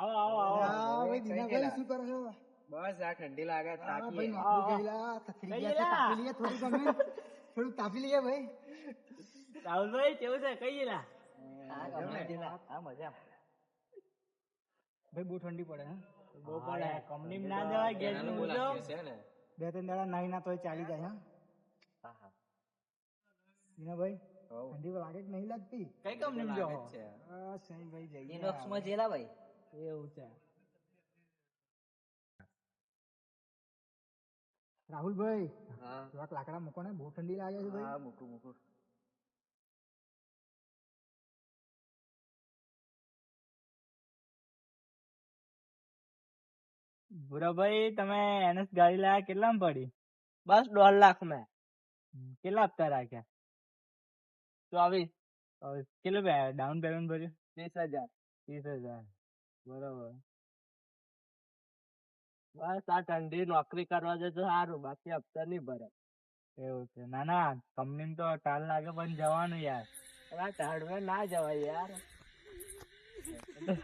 આવો આવો આવો. ભાઈ દિનાભાઈ શું કરો છો? બસ આ ઠંડી લાગે નોકરી ગયેલા થથરી ગયા છે, ગયેલા? તાપી લઈએ થોડું તમે થોડું તાપી લઈએ ભાઈ. રાહુલભાઈ કેવું છે? કઈ ગયેલા? ભાઈ બહુ ઠંડી પડે હા? બહુ પડે. કંપની ના જવાય ગેસનું બોલો ને. બે ત્રણ દાડા નાઈ ના તોય ચાલી જાય હા? હા હોવ. ઠંડી લાગે કે નહીં લાગતી. કઈ કંપની માં જાવ? છે. ભાઈ જઈએ. ઇનોક્સમાં જેલા ભાઈ? એવું છે રાહુલભાઈ હા થોડાક લાકડા મૂકો ને બહુ ઠંડી લાગે છે ભાઈ હા મૂકું મૂકું ભૂરાભાઈ તમે એનએસ ગાડી લાયા કેટલામાં પડી બસ દોઢ લાખ માં હમ, કેટલા હપ્તા રાખ્યા ચોવીસ હવે કેટલું ડાઉન પેમેન્ટ ભર્યું ત્રીસ હજાર ત્રીસ હજાર બરોબર. બસ આ ઠંડી નોકરી કરવા જાય તો સારું. બાકી હપ્તા નહીં ભરે એવું છે. ના ના કંપની તો ટાળ લાગે પણ જવાનું યાર. આ ટાળવે ના જવાય યાર.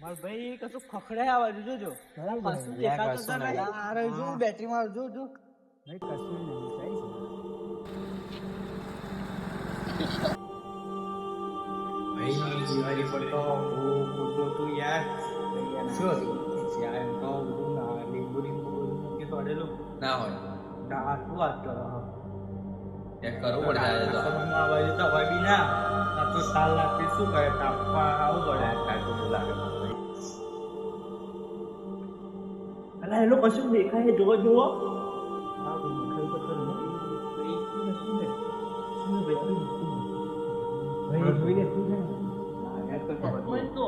માર ભાઈ કશું ખખડે આવે જોજો. કશું દેખાતું તો નહીં. નહીં. અરે જો બેટરીમાં જો જો. ભાઈ કશું નહીં. છે? ભાઈ દિવાળી પર તો હું ખોટું હતું યાર. શું હતું યાર એમ તો બધું ના લીંબુ લીંબુ બધું મૂકી તોડેલું ના હોય ના શું વાત કરો ચેક કરવું પડે આજે તો આ બાજુ તો હવે બી ના આ તો સાલ લાગતી શું કરે તાપવા આવું પડે કાઢવું બહુ લાગે અલા એનો કશું દેખાય જોવો જોવો હા ભાઈ દેખાય તો ખરું હો. ભાઈ જોઈ લે શું છે કોઈ તો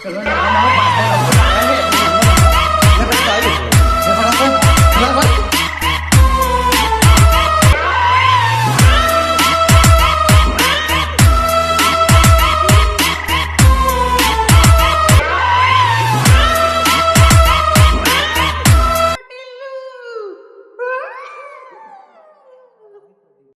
这个是板